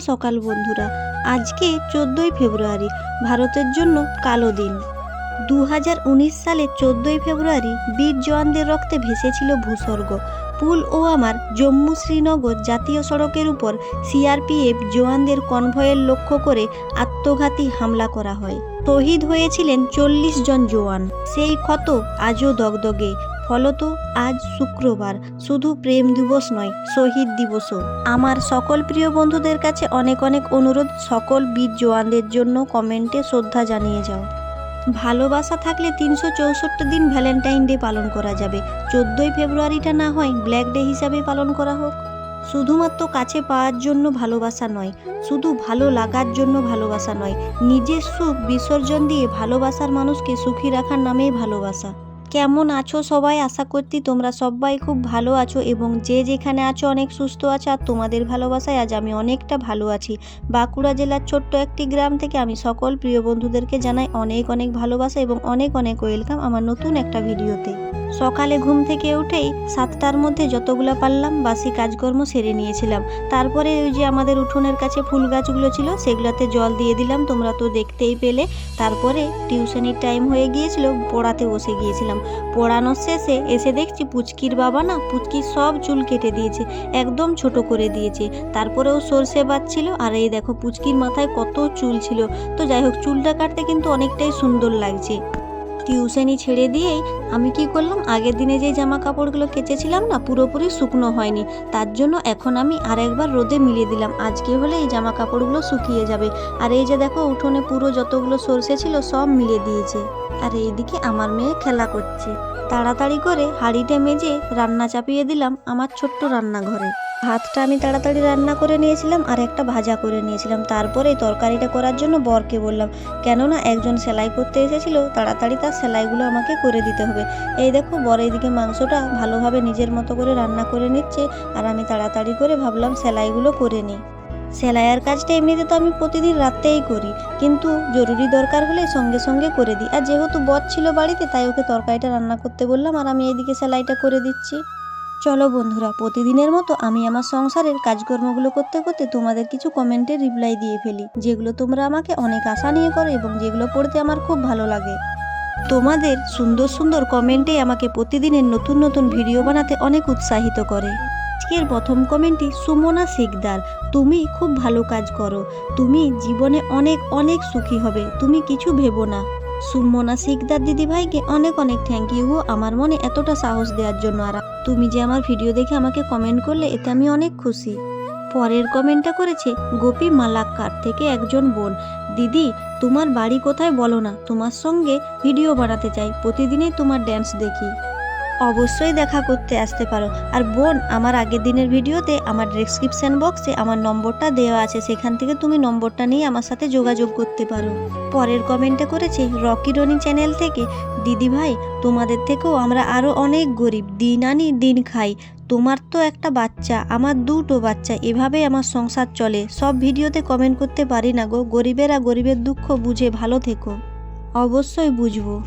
সকাল, বন্ধুরা। আজকে চোদ্দোই ফেব্রুয়ারি, ভারতের জন্য কালো দিন। দু হাজার উনিশ সালে চোদ্দোই ফেব্রুয়ারি বীর জওয়ানদের রক্তে ভেসেছিল ভূস্বর্গ। পুল ও আমার জম্মু শ্রীনগর জাতীয় সড়কের উপর সিআরপিএফ জওয়ানদের কনভয়ের লক্ষ্য করে আত্মঘাতী হামলা করা হয়। শহীদ হয়েছিলেন চল্লিশ জন জওয়ান। সেই ক্ষত আজও দগদগে। ফলত আজ শুক্রবার। শুধু প্রেম দিবস নয়, শহীদ দিবসও। আমার সকল প্রিয় বন্ধুদের কাছে অনেক অনেক অনুরোধ, সকল বীর জোয়ানদের জন্য কমেন্টে শ্রদ্ধা জানিয়ে যাও। ভালোবাসা থাকলে তিনশো চৌষট্টি দিন ভ্যালেন্টাইন ডে পালন করা যাবে। চোদ্দোই ফেব্রুয়ারিটা না হয় ব্ল্যাক ডে হিসাবে পালন করা হোক। শুধুমাত্র কাছে পাওয়ার জন্য ভালোবাসা নয়, শুধু ভালো লাগার জন্য ভালোবাসা নয়। নিজের সুখ বিসর্জন দিয়ে ভালোবাসার মানুষকে সুখী রাখার নামেই ভালোবাসা। কেমন আছো সবাই? আশা করছি তোমরা সবাই খুব ভালো আছো এবং যে যেখানে আছো অনেক সুস্থ আছো আর তোমাদের ভালোবাসায় আজ আমি অনেকটা ভালো আছি। বাঁকুড়া জেলার ছোট্ট একটি গ্রাম থেকে আমি সকল প্রিয় বন্ধুদেরকে জানাই অনেক অনেক ভালোবাসা এবং অনেক অনেক ওয়েলকাম আমার নতুন একটা ভিডিওতে। সকালে ঘুম থেকে উঠেই সাতটার মধ্যে যতগুলো পারলাম বাসি কাজকর্ম সেরে নিয়েছিলাম। তারপরে ওই যে আমাদের উঠোনের কাছে ফুল গাছগুলো ছিল, সেগুলোতে জল দিয়ে দিলাম। তোমরা তো দেখতেই পেলে। তারপরে টিউশনির টাইম হয়ে গিয়েছিল, পড়াতে বসে গিয়েছিলাম। পড়ানোর শেষে এসে দেখছি পুচকির বাবা না পুচকির সব চুল কেটে দিয়েছে, একদম ছোট করে দিয়েছে। তারপরেও সর্ষে বাচ্ছিল আর এই দেখো পুচকির মাথায় কত চুল ছিল। তো যাই হোক, চুলটা কাটতে কিন্তু অনেকটাই সুন্দর লাগছে। টিউশনি ছেড়ে দিয়েই আমি কি করলাম? আগের দিনে যে জামা কাপড়গুলো কেচেছিলাম না, পুরোপুরি শুকনো হয়নি। তার জন্য এখন আমি আরেকবার রোদে মিলিয়ে দিলাম। আজকে হলে এই জামা কাপড়গুলো শুকিয়ে যাবে। আর এই যে দেখো, উঠোনে পুরো যতগুলো সরষে ছিল সব মিলে দিয়েছে। আর এইদিকে আমার মেয়ে খেলা করছে। তাড়াতাড়ি করে হাঁড়িটা মেজে রান্না চাপিয়ে দিলাম আমার ছোট্ট রান্নাঘরে। ভাতটা আমি তাড়াতাড়ি রান্না করে নিয়েছিলাম আর একটা ভাজা করে নিয়েছিলাম। তারপরে তরকারিটা করার জন্য বরকে বললাম, কেননা একজন সেলাই করতে এসেছিল, তাড়াতাড়ি তার সেলাইগুলো আমাকে করে দিতে হবে। এই দেখো, বর এইদিকে মাংসটা ভালোভাবে নিজের মতো করে রান্না করে নিচ্ছে আর আমি তাড়াতাড়ি করে ভাবলাম সেলাইগুলো করে নিই। সেলাইয়ের কাজটা এমনিতে তো আমি প্রতিদিন রাত্রেই করি, কিন্তু জরুরি দরকার হলে সঙ্গে সঙ্গে করে দিই। আর যেহেতু বর ছিল বাড়িতে, তাই ওকে তরকারিটা রান্না করতে বললাম আর আমি এইদিকে সেলাইটা করে দিচ্ছি। চলো বন্ধুরা, প্রতিদিনের মতো আমি আমার সংসারের কাজকর্মগুলো করতে করতে তোমাদের কিছু কমেন্টে রিপ্লাই দিয়ে ফেলি, যেগুলো তোমরা আমাকে অনেক আশা নিয়ে করো এবং যেগুলো পড়তে আমার খুব ভালো লাগে। তোমাদের সুন্দর সুন্দর কমেন্টে আমাকে প্রতিদিনের নতুন নতুন ভিডিও বানাতে অনেক উৎসাহিত করে। আজকের প্রথম কমেন্টটি সুমনা শিকদার, তুমি খুব ভালো কাজ করো। তুমি জীবনে অনেক অনেক সুখী হবে। তুমি কিছু ভেবো না। সুমনা শিকদার দিদিভাইকে অনেক অনেক থ্যাংক ইউ আমার মনে এতটা সাহস দেওয়ার জন্য। আর তুমি যে আমার ভিডিও দেখে আমাকে কমেন্ট করলে, এতে আমি অনেক খুশি। পরের কমেন্টটা করেছে, গোপী মালাক্কার থেকে একজন বোন। দিদি, তোমার বাড়ি কোথায় বলো না? তোমার সঙ্গে ভিডিও বানাতে চাই। প্রতিদিনই তোমার ড্যান্স দেখি। অবশ্যই দেখা করতে আসতে পারো। আর বোন, আমার আগের দিনের ভিডিওতে আমার ডেসক্রিপশন বক্সে আমার নম্বরটা দেওয়া আছে। সেখান থেকে তুমি নম্বরটা নিয়ে আমার সাথে যোগাযোগ করতে পারো। পরের কমেন্টে করেছে, রকি রনি চ্যানেল থেকে, দিদি ভাই, তোমাদের থেকেও আমরা আরও অনেক গরিব। দিন আনি, দিন খাই। তোমার তো একটা বাচ্চা, আমার দুটো বাচ্চা, এভাবেই আমার সংসার চলে। সব ভিডিওতে কমেন্ট করতে পারি না গো। গরিবেরা গরিবের দুঃখ বুঝে ভালো থেকো। অবশ্যই বুঝব।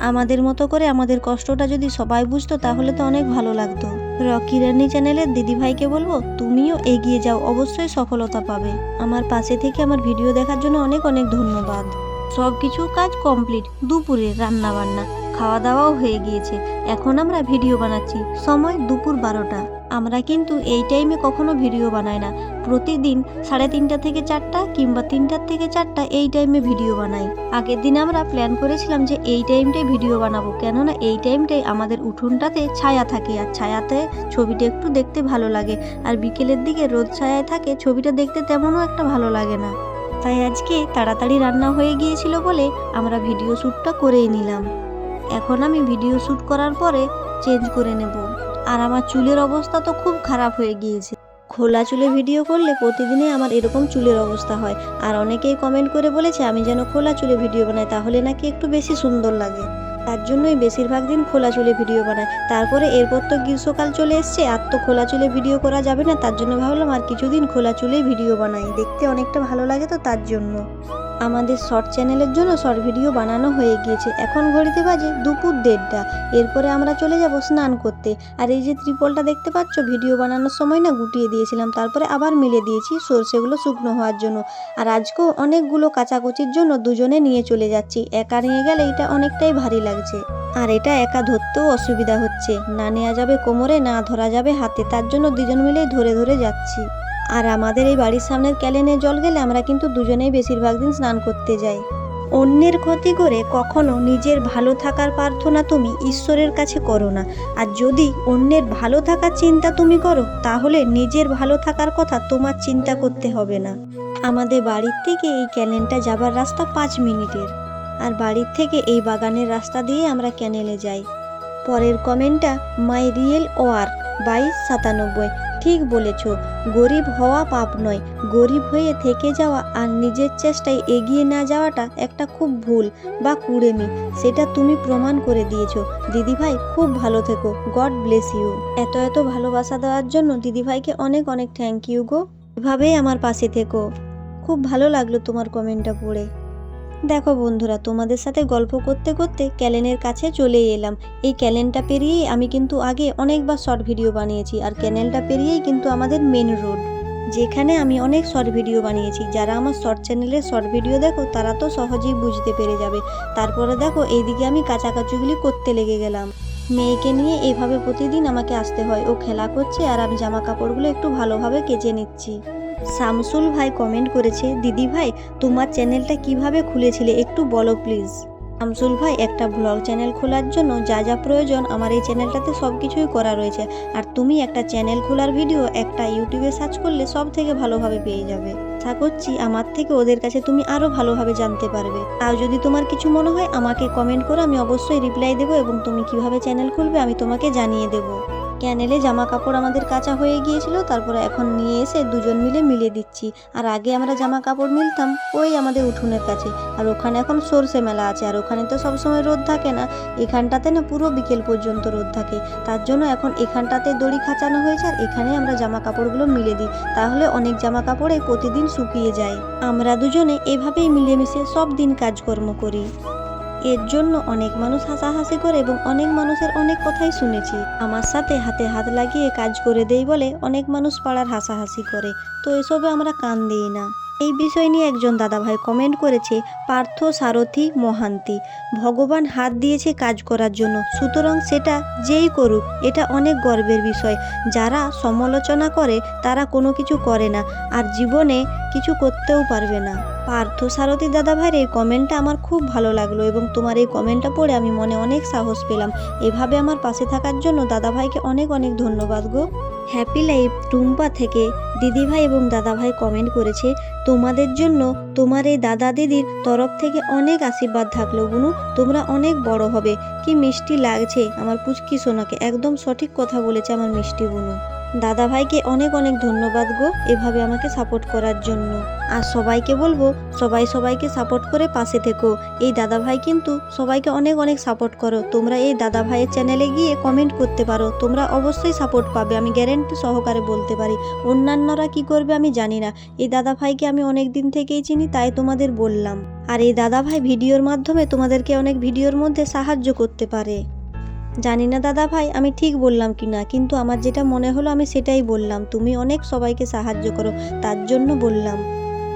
আমাদের মতো করে আমাদের কষ্টটা যদি সবাই বুঝতো, তাহলে তো অনেক ভালো লাগতো। রকি রানি চ্যানেলের দিদিভাইকে বলব, তুমিও এগিয়ে যাও, অবশ্যই সফলতা পাবে। আমার পাশে থেকে আমার ভিডিও দেখার জন্য অনেক অনেক ধন্যবাদ। সব কিছু কাজ কমপ্লিট দুপুরে রান্না বান্না খাওয়া দাওয়াও হয়ে গিয়েছে। এখন আমরা ভিডিও বানাচ্ছি, সময় দুপুর বারোটা। আমরা কিন্তু এই টাইমে কখনো ভিডিও বানাই না। প্রতিদিন সাড়ে তিনটা থেকে চারটা কিংবা তিনটার থেকে চারটা এই টাইমে ভিডিও বানাই। আগের দিন আমরা প্ল্যান করেছিলাম যে এই টাইমটাই ভিডিও বানাবো, কেননা এই টাইমটাই আমাদের উঠোনটাতে ছায়া থাকে আর ছায়াতে ছবিটা একটু দেখতে ভালো লাগে আর বিকেলের দিকে রোদ ছায়ায় থাকে, ছবিটা দেখতে তেমনও একটা ভালো লাগে না। তাই আজকে তাড়াতাড়ি রান্না হয়ে গিয়েছিল বলে আমরা ভিডিও শ্যুটটা করেই নিলাম। এখন আমি ভিডিও শ্যুট করার পরে চেঞ্জ করে নেব। আর আমার চুলের অবস্থা তো খুব খারাপ হয়ে গিয়েছে। খোলা চুলে ভিডিও করলে প্রতিদিনই আমার এরকম চুলের অবস্থা হয়। আর অনেকেই কমেন্ট করে বলেছে, আমি যেন খোলা চুলে ভিডিও বানাই, তাহলে নাকি একটু বেশি সুন্দর লাগে। তার জন্যই বেশিরভাগ দিন খোলা চুলে ভিডিও বানাই। তারপরে এরপর তো গ্রীষ্মকাল চলে এসছে, আর তো খোলা চুলে ভিডিও করা যাবে না। তার জন্য ভাবলাম আর কিছুদিন খোলা চুলেই ভিডিও বানাই। দেখতে অনেকটা ভালো লাগে তো তার জন্য। আমাদের শর্ট চ্যানেলের জন্য শর্ট ভিডিও বানানো হয়ে গিয়েছে। এখন ঘড়িতে বাজে দুপুর দেড়টা। এরপরে আমরা চলে যাব স্নান করতে। আর এই যে ত্রিপলটা দেখতে পাচ্ছ, ভিডিও বানানোর সময় না গুটিয়ে দিয়েছিলাম। তারপরে আবার মিলে দিয়েছি সর্ষেগুলো শুকনো হওয়ার জন্য। আর আজকেও অনেকগুলো কাচাকুচির জন্য দুজনে নিয়ে চলে যাচ্ছি। একা নিয়ে গেলে এটা অনেকটাই ভারী লাগছে। আর এটা একা ধরতেও অসুবিধা হচ্ছে। না নেওয়া যাবে কোমরে, না ধরা যাবে হাতে। তার জন্য দুজন মিলেই ধরে ধরে যাচ্ছি। আর আমাদের এই বাড়ির সামনের ক্যালেনে জল গেলে আমরা কিন্তু দুজনেই বেশিরভাগ দিন স্নান করতে যাই। অন্যের ক্ষতি করে কখনো নিজের ভালো থাকার প্রার্থনা তুমি ঈশ্বরের কাছে করো না। আর যদি অন্যের ভালো থাকার চিন্তা তুমি করো, তাহলে নিজের ভালো থাকার কথা তোমার চিন্তা করতে হবে না। আমাদের বাড়ির থেকে এই ক্যানেলটা যাবার রাস্তা পাঁচ মিনিটের। আর বাড়ির থেকে এই বাগানের রাস্তা দিয়ে আমরা ক্যানেলে যাই। পরের কমেন্টটা, মাই রিয়েল ওয়ার্ক বাইশ সাতানব্বই। ঠিক বলেছ, গরিব হওয়া পাপ নয়। গরিব হয়ে থেকে যাওয়া আর নিজের চেষ্টায় এগিয়ে না যাওয়াটা একটা খুব ভুল বা কুড়েমি, সেটা তুমি প্রমাণ করে দিয়েছ। দিদিভাই, খুব ভালো থেকো। God bless you. এত এত ভালোবাসা দেওয়ার জন্য দিদিভাইকে অনেক অনেক থ্যাংক ইউ গো। এভাবেই আমার পাশে থেকো। খুব ভালো লাগল তোমার কমেন্টটা পড়ে। দেখো বন্ধুরা, তোমাদের সাথে গল্প করতে করতে ক্যালেনের কাছে চলে এলাম। এই ক্যালেনটা পেরিয়েই আমি কিন্তু আগে অনেকবার শর্ট ভিডিও বানিয়েছি, আর ক্যানেলটা পেরিয়েই কিন্তু আমাদের মেন রোড, যেখানে আমি অনেক শর্ট ভিডিও বানিয়েছি। যারা আমার শর্ট চ্যানেলে শর্ট ভিডিও দেখো, তারা তো সহজেই বুঝতে পেরে যাবে। তারপরে দেখো, এইদিকে আমি কাচাকাচুগুলি করতে লেগে গেলাম। মেয়েকে নিয়ে এভাবে প্রতিদিন আমাকে আসতে হয়, ও খেলা করছে, আর আমি জামা কাপড়গুলো একটু ভালোভাবে কেচে নিচ্ছি। শামসুল ভাই কমেন্ট করেছে, দিদি ভাই, তোমার চ্যানেলটা কীভাবে খুলেছিলে? একটু বলো প্লিজ শামসুল ভাই, একটা ব্লগ চ্যানেল খোলার জন্য যা যা প্রয়োজন, আমার এই চ্যানেলটাতে সব কিছুই করা রয়েছে। আর তুমি একটা চ্যানেল খোলার ভিডিও একটা ইউটিউবে সার্চ করলে সব থেকে ভালোভাবে পেয়ে যাবে। আশা করছি আমার থেকে ওদের কাছে তুমি আরও ভালোভাবে জানতে পারবে। আর যদি তোমার কিছু মনে হয়, আমাকে কমেন্ট করো, আমি অবশ্যই রিপ্লাই দেবো এবং তুমি কীভাবে চ্যানেল খুলবে, আমি তোমাকে জানিয়ে দেবো। ক্যানেলে জামা কাপড় আমাদের কাঁচা হয়ে গিয়েছিল, তারপরে এখন নিয়ে এসে দুজন মিলে মিলে দিচ্ছি। আর আগে আমরা জামা কাপড় মিলতাম ওই আমাদের উঠোনের কাছে। আর ওখানে এখন সর্ষে মেলা আছে, আর ওখানে তো সবসময় রোদ থাকে না। এখানটাতে না পুরো বিকেল পর্যন্ত রোদ থাকে। তার জন্য এখন এখানটাতে দড়ি খাঁচানো হয়েছে, আর এখানে আমরা জামা কাপড়গুলো মিলে দিই। তাহলে অনেক জামা কাপড়ে প্রতিদিন শুকিয়ে যায়। আমরা দুজনে এভাবেই মিলেমিশে সব দিন কাজকর্ম করি। এর জন্য অনেক মানুষ হাসাহাসি করে এবং অনেক মানুষের অনেক কথাই শুনেছি। আমার সাথে হাতে হাত লাগিয়ে কাজ করে দেই বলে অনেক মানুষ পাড়ার হাসাহাসি করে। তো এসবে আমরা কান দিই না। এই বিষয় নিয়ে একজন দাদাভাই কমেন্ট করেছে, পার্থ সারথি মহান্তি। ভগবান হাত দিয়েছে কাজ করার জন্য, সুতরাং সেটা যেই করুক, এটা অনেক গর্বের বিষয়। যারা সমালোচনা করে, তারা কোনো কিছু করে না, আর জীবনে কিছু করতেও পারবে না। পার্থ সারথী দাদাভাইয়ের এই কমেন্টটা আমার খুব ভালো লাগল এবং তোমার এই কমেন্টটা পড়ে আমি মনে অনেক সাহস পেলাম। এভাবে আমার পাশে থাকার জন্য দাদাভাইকে অনেক অনেক ধন্যবাদ গো। হ্যাপি লাইফ টুম্পা থেকে দিদিভাই এবং দাদাভাই কমেন্ট করেছে, তোমাদের জন্য তোমার এই দাদা দিদির তরফ থেকে অনেক আশীর্বাদ থাকল বুনু, তোমরা অনেক বড় হবে। কি মিষ্টি লাগছে আমার পুচকি সোনাকে, একদম সঠিক কথা বলেছে আমার মিষ্টি বুনু। দাদা ভাইকে অনেক অনেক ধন্যবাদ গো এভাবে আমাকে সাপোর্ট করার জন্য। আর সবাইকে বলব, সবাই সবাইকে সাপোর্ট করে পাশে থেকো। এই দাদা ভাই কিন্তু সবাইকে অনেক অনেক সাপোর্ট করো। তোমরা এই দাদা ভাইয়ের চ্যানেলে গিয়ে কমেন্ট করতে পারো। তোমরা অবশ্যই সাপোর্ট পাবে, আমি গ্যারেন্টি সহকারে বলতে পারি। অন্যান্যরা কি করবে আমি জানি না। এই দাদা ভাইকে আমি অনেক দিন থেকেই চিনি, তাই তোমাদের বললাম। আর এই দাদা ভাই ভিডিওর মাধ্যমে তোমাদেরকে অনেক ভিডিওর মধ্যে সাহায্য করতে পারে। জানি না দাদা ভাই, আমি ঠিক বললাম কি না, কিন্তু আমার যেটা মনে হলো আমি সেটাই বললাম। তুমি অনেক সবাইকে সাহায্য করো, তার জন্য বললাম।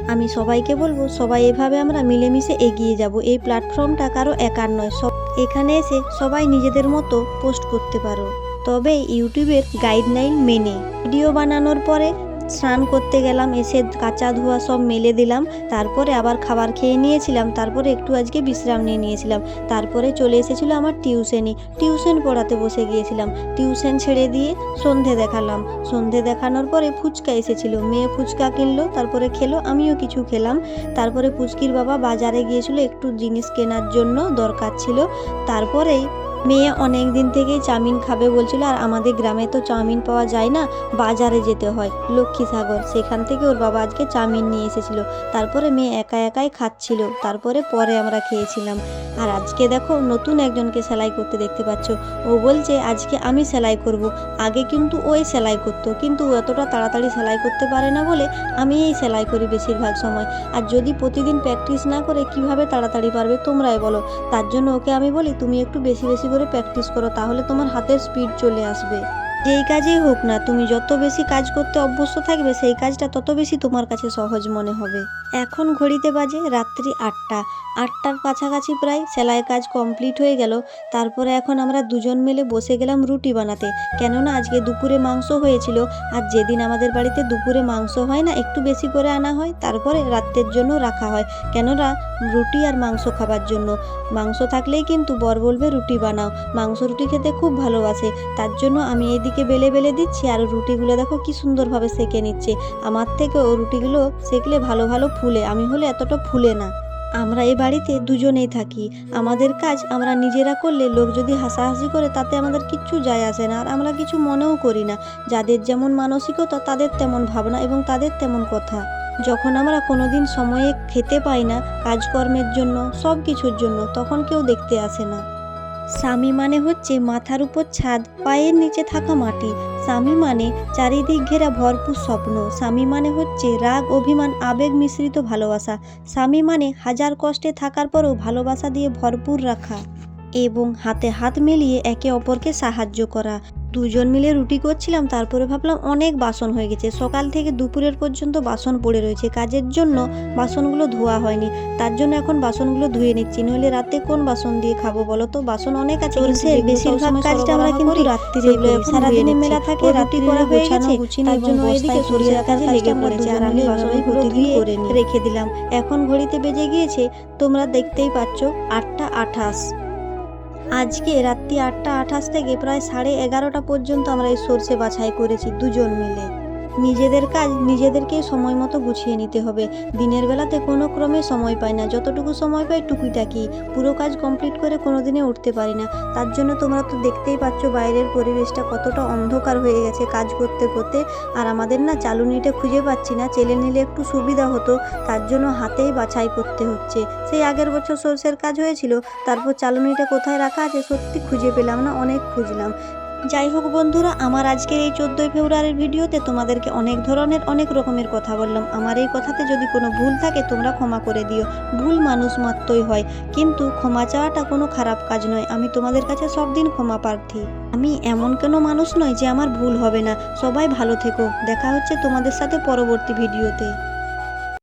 আমি সবাইকে বলব, সবাই এভাবে আমরা মিলেমিশে এগিয়ে যাব। এই প্ল্যাটফর্মটা কারও একার নয়, সব এখানে এসে সবাই নিজেদের মতো পোস্ট করতে পারো। তবে ইউটিউবের গাইডলাইন মেনে। ভিডিও বানানোর পরে স্নান করতে গেলাম, এসে কাঁচা ধোয়া সব মেলে দিলাম, তারপরে আবার খাবার খেয়ে নিয়েছিলাম, তারপরে একটু আজকে বিশ্রাম নিয়ে নিয়েছিলাম, তারপরে চলে এসেছিল আমার টিউশনি, টিউশন পড়াতে বসে গিয়েছিলাম, টিউশন ছেড়ে দিয়ে সন্ধে দেখালাম, সন্ধে দেখানোর পরে ফুচকা এসেছিল, মেয়ে ফুচকা কিনলো, তারপরে খেলো, আমিও কিছু খেলাম, তারপরে পুচকির বাবা বাজারে গিয়েছিল, একটু জিনিস কেনার জন্য দরকার ছিল, তারপরেই মেয়ে অনেক দিন থেকেই চাউমিন খাবে বলছিল, আর আমাদের গ্রামে তো চাউমিন পাওয়া যায় না, বাজারে যেতে হয়। লক্ষ্মী সাগর, সেখান থেকে ওর বাবা আজকে চাউমিন নিয়ে এসেছিল। তারপরে মেয়ে একা একাই খাচ্ছিল, তারপরে পরে আমরা খেয়েছিলাম। আর আজকে দেখো, নতুন একজনকে সেলাই করতে দেখতে পাচ্ছ। ও বলছে, আজকে আমি সেলাই করব। আগে কিন্তু ওই সেলাই করতো, কিন্তু ও এতটা তাড়াতাড়ি সেলাই করতে পারে না বলে আমি এই সেলাই করি বেশিরভাগ সময়। আর যদি প্রতিদিন প্র্যাকটিস না করে, কীভাবে তাড়াতাড়ি পারবে তোমরাই বলো। তার জন্য ওকে আমি বলি, তুমি একটু বেশি বেশি করে প্র্যাকটিস করো, তাহলে তোমার হাতের স্পিড চলে আসবে। যেই কাজেই হোক না, তুমি যত বেশি কাজ করতে অভ্যস্ত থাকবে, সেই কাজটা তত বেশি তোমার কাছে সহজ মনে হবে। এখন ঘড়িতে বাজে রাত্রি আটটা। আটটার কাছাকাছি প্রায় সেলাই কাজ কমপ্লিট হয়ে গেল। তারপরে এখন আমরা দুজন মিলে বসে গেলাম রুটি বানাতে। কেননা আজকে দুপুরে মাংস হয়েছিল। আর যেদিন আমাদের বাড়িতে দুপুরে মাংস হয় না, একটু বেশি করে আনা হয়, তারপরে রাত্রের জন্য রাখা হয়। কেননা রুটি আর মাংস খাবার জন্য। মাংস থাকলেই কিন্তু বর বলবে, রুটি বানাও। মাংস রুটি খেতে খুব ভালোবাসে। তার জন্য আমি এইদিকে বেলে বেলে দিচ্ছি। আর রুটিগুলো দেখো কি সুন্দরভাবে সেকে নিচ্ছে। আমার থেকে ও রুটিগুলো সেকলে ভালো ভালো ফুলে আমি হলে এতটা ফুলে না। আমরা এই বাড়িতে দুজনেই থাকি। আমাদের কাজ আমরা নিজেরা করলে লোক যদি হাসাহাসি করে, তাতে আমাদের কিচ্ছু যায় আসে না। আর আমরা কিছু মনেও করি না। যাদের যেমন মানসিকতা, তাদের তেমন ভাবনা এবং তাদের তেমন কথা। যখন আমরা কোনোদিন সময়ে খেতে পাই না, কাজকর্মের জন্য সব কিছুর জন্য, তখন কেউ দেখতে আসে না। স্বামী মানে হচ্ছে মাথার উপর ছাদ, পায়ের নিচে থাকা মাটি। স্বামী মানে চারিদিক ঘেরা ভরপুর স্বপ্ন। স্বামী মানে হচ্ছে রাগ, অভিমান, আবেগ মিশ্রিত ভালোবাসা। স্বামী মানে হাজার কষ্টে থাকার পরও ভালোবাসা দিয়ে ভরপুর রাখা। এবং হাতে হাত মিলিয়ে একে অপরকে সাহায্য করা। দুজন মিলে রুটি করছিলাম তারপরে ভাবলাম অনেক বাসন হয়ে গেছে। সকাল থেকে দুপুরের পর্যন্ত বাসন পড়ে রয়েছে। কাজের জন্য বাসনগুলো ধোয়া হয়নি। তার জন্য এখন বাসনগুলো ধুয়ে নিচ্ছি। নইলে রাতে কোন বাসন দিয়ে খাব বলো তো? বাসন অনেক আছে। বেশিরভাগ কাজটা আমরা কিন্তু রাত্রিরে সারাদিনে মেলা থাকে রাত্রি করা হয়ে গেছে। তার জন্য এদিকে রাখা কাজে লেগে পড়েছে। আর আমি বাসনগুলো ধুয়ে করে। রেখে দিলাম। এখন ঘড়িতে বেজে গিয়েছে তোমরা দেখতেই পাচ্ছ আটটা আঠাশ। আজকে রাত্রি আটটা আঠাশ থেকে প্রায় সাড়ে এগারোটা পর্যন্ত আমরা এই সর্ষে বাছাই করেছি দুজন মিলে। নিজেদের কাজ নিজেদেরকেই সময় মতো গুছিয়ে নিতে হবে। দিনের বেলাতে কোনো ক্রমে সময় পাই না। যতটুকু সময় পাই টুকিটাকি পুরো কাজ কমপ্লিট করে কোনো দিনে উঠতে পারি না। তার জন্য তোমরা তো দেখতেই পাচ্ছ বাইরের পরিবেশটা কতটা অন্ধকার হয়ে গেছে কাজ করতে করতে। আর আমাদের না চালুনিটা খুঁজে পাচ্ছি না। চেলে নিলে একটু সুবিধা হতো। তার জন্য হাতেই বাছাই করতে হচ্ছে। সেই আগের বছর সর্ষের কাজ হয়েছিল। তারপর চালুনিটা কোথায় রাখা আছে সত্যি খুঁজে পেলাম না, অনেক খুঁজলাম। যাই হোক বন্ধুরা, আমার আজকের এই চোদ্দোই ফেব্রুয়ারির ভিডিওতে তোমাদেরকে অনেক ধরনের, অনেক রকমের কথা বললাম। আমার এই কথাতে যদি কোনো ভুল থাকে, তোমরা ক্ষমা করে দিও। ভুল মানুষ মাত্রই হয়, কিন্তু ক্ষমা চাওয়াটা কোনো খারাপ কাজ নয়। আমি তোমাদের কাছে সব দিন ক্ষমা প্রার্থী। আমি এমন কোনো মানুষ নয় যে আমার ভুল হবে না। সবাই ভালো থেকো। দেখা হচ্ছে তোমাদের সাথে পরবর্তী ভিডিওতে।